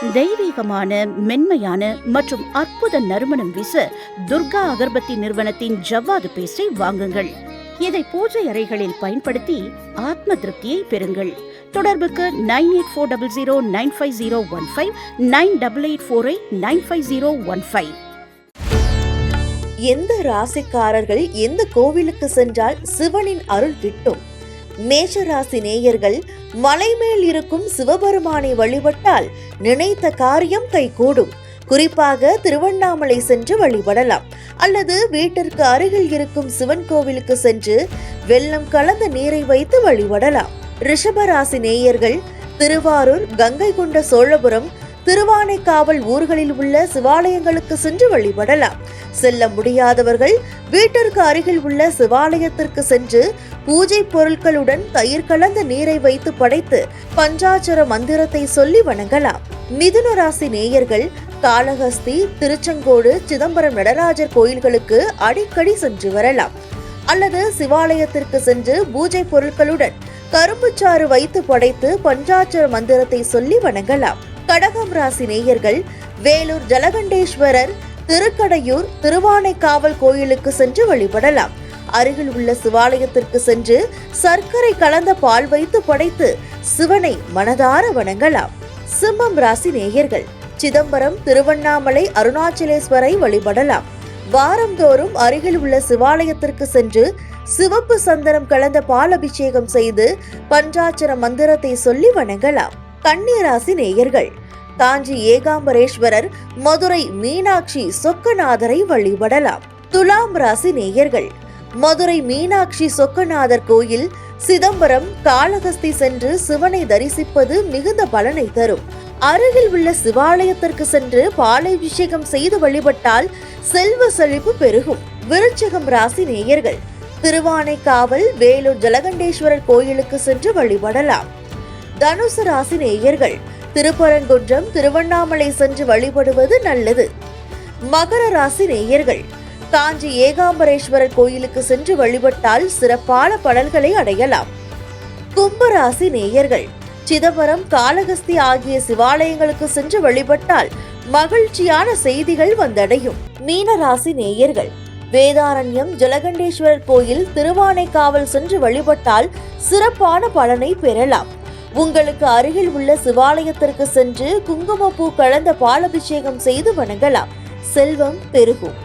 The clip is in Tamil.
தெய்வீகமான மென்மையான மற்றும் அற்புத நறுமணம் வீச துர்கா அகர்பத்தி நிறுவனத்தின் ஜவ்வாது பேஸ்டை வாங்குங்கள். இதை பூஜை அறைகளில் பயன்படுத்தி ஆத்ம திருப்தியை பெறுங்கள். தொடர்புக்கு nine eight four double zero nine five zero one five nine double eight four eight nine five zero one five. எந்த ராசிக்காரர்கள் எந்த கோவிலுக்கு சென்றால் சிவனின் அருள் கிட்டும்? மேஷராசி நேயர்கள் மலை மேல் இருக்கும் சிவபெருமானை வழிபட்டால் நினைத்த காரியம் கைகூடும். குறிப்பாக திருவண்ணாமலை சென்று வழிபடலாம். அல்லது வீட்டிற்கு அருகில் இருக்கும் சிவன் கோவிலுக்கு சென்று வெள்ளம் கலந்த நீரை வைத்து வழிபடலாம். ரிஷபராசி நேயர்கள் திருவாரூர் கங்கை கொண்ட சோழபுரம் திருவானைக்காவல் ஊர்களில் உள்ள சிவாலயங்களுக்கு சென்று வழிபடலாம். செல்ல முடியாதவர்கள் வீட்டிற்கு அருகில் உள்ள சிவாலயத்திற்கு சென்று பூஜை பொருட்களுடன் தயிர் கலந்த நீரை வைத்து படைத்து பஞ்சாட்சர மந்திரத்தை சொல்லி வணங்கலாம். மிதுன ராசி நேயர்கள் காளஹஸ்தி திருச்செங்கோடு சிதம்பரம் நடராஜர் கோயில்களுக்கு அடிக்கடி சென்று வரலாம். அல்லது சிவாலயத்திற்கு சென்று பூஜை பொருட்களுடன் கரும்புச்சாறு வைத்து படைத்து பஞ்சாட்சர மந்திரத்தை சொல்லி வணங்கலாம். கடகம் ராசி நேயர்கள் வேலூர் ஜலகண்டேஸ்வரர் திருக்கடையூர் திருவானைக்காவல் கோயிலுக்கு சென்று வழிபடலாம். அருகில் உள்ள சிவாலயத்திற்கு சென்று சர்க்கரை கலந்த பால் வைத்து படைத்து சிவனை மனதார வணங்கலாம். சிம்மம் ராசி நேயர்கள் சிதம்பரம் திருவண்ணாமலை அருணாச்சலேஸ்வரை வழிபடலாம். வாரந்தோறும் அருகில் உள்ள சிவாலயத்திற்கு சென்று சிவப்பு சந்தனம் கலந்த பால் அபிஷேகம் செய்து பஞ்சாட்சர மந்திரத்தை சொல்லி வணங்கலாம். கன்னிராசி நேயர்கள். காஞ்சி ஏகாம்பரேஸ்வரர் மதுரை மீனாட்சி சொக்கநாதரை வழிபடலாம். துலாம் ராசி நேயர்கள். மதுரை மீனாட்சி சொக்கநாதர் கோயில் சிதம்பரம் காளகஸ்தி சென்று சிவனை தரிசிப்பது மிகுந்த பலனை தரும். அருகில் உள்ள சிவாலயத்திற்கு சென்று பாலாபிஷேகம் செய்து வழிபட்டால் செல்வ செழிப்பு பெருகும். விருச்சகம் ராசி நேயர்கள். திருவானைக்காவல் வேலூர் ஜலகண்டேஸ்வரர் கோயிலுக்கு சென்று வழிபடலாம். தனுசு ராசி நேயர்கள் திருப்பரங்குன்றம் திருவண்ணாமலை சென்று வழிபடுவது நல்லது. மகர ராசி நேயர்கள் காஞ்சி ஏகாம்பரேஸ்வரர் கோயிலுக்கு சென்று வழிபட்டால் சிறப்பான பலன்களை அடையலாம். கும்பராசி நேயர்கள் சிதம்பரம் காளகஸ்தி ஆகிய சிவாலயங்களுக்கு சென்று வழிபட்டால் மகிழ்ச்சியான செய்திகள் வந்தடையும். மீனராசி நேயர்கள் வேதாரண்யம் ஜலகண்டேஸ்வரர் கோயில் திருவானைக்காவல் சென்று வழிபட்டால் சிறப்பான பலனை பெறலாம். உங்களுக்கு அருகில் உள்ள சிவாலயத்திற்கு சென்று குங்குமப்பூ கலந்த பாலபிஷேகம் செய்து வணங்கலாம். செல்வம் பெருகும்.